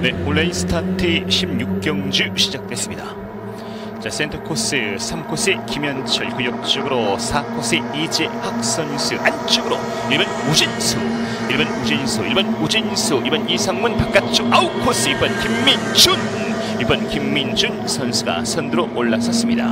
네, 온라인 스타트 16경주 시작됐습니다. 자, 센터 코스 3코스 김현철 그 옆쪽으로 4코스 이재학 선수 안쪽으로 1번 우진수 1번 우진수 1번 우진수 2번 이상문 바깥쪽 아웃 코스 2번 김민준 2번 김민준 선수가 선두로 올라섰습니다.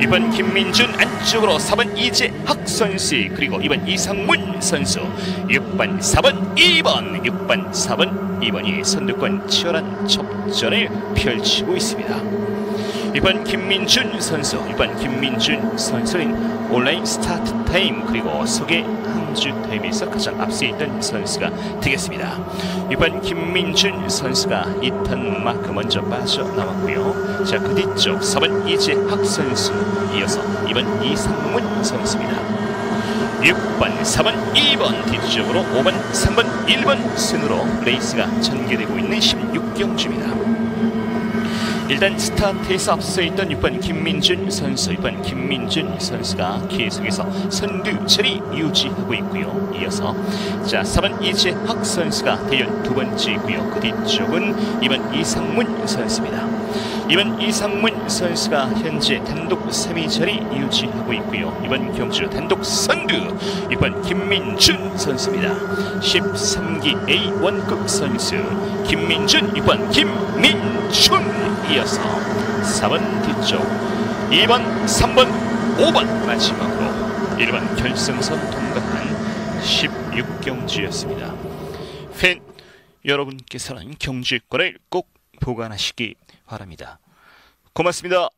2번 김민준 안쪽으로 4번 이재학 선수 그리고 2번 이상문 선수 6번 4번 2번 6번 4번 2번이 선두권 치열한 접전을 펼치고 있습니다. 이번 김민준 선수, 이번 김민준 선수는 온라인 스타트 타임 그리고 소개 항주 타임에서 가장 앞서 있던 선수가 되겠습니다. 이번 김민준 선수가 2턴 마크 먼저 빠져나왔고요. 자, 그 뒤쪽 4번 이재학 선수 이어서 이번 이상문 선수입니다. 6번, 4번, 2번 뒤쪽으로 5번, 3번, 1번 순으로 레이스가 전개되고 있는 16경주입니다. 일단 스타트에서 앞서 있던 6번 김민준 선수, 6번 김민준 선수가 계속해서 선두 자리 유지하고 있고요. 이어서 자 4번 이재학 선수가 대연 두 번째이고요. 그 뒤쪽은 2번 이상문 선수입니다. 2번 이상문 선수가 현재 단독 3위 자리 유지하고 있고요. 이번 경주 단독 선두 6번 김민준 선수입니다. 13기 A1급 선수 김민준 6번 김민준 이어서 4번 뒤쪽 2번 3번 5번 마지막으로 1번 결승선 통과한 16경주였습니다. 팬 여러분께서는 경주권을 꼭 보관하시기 바랍니다. 고맙습니다.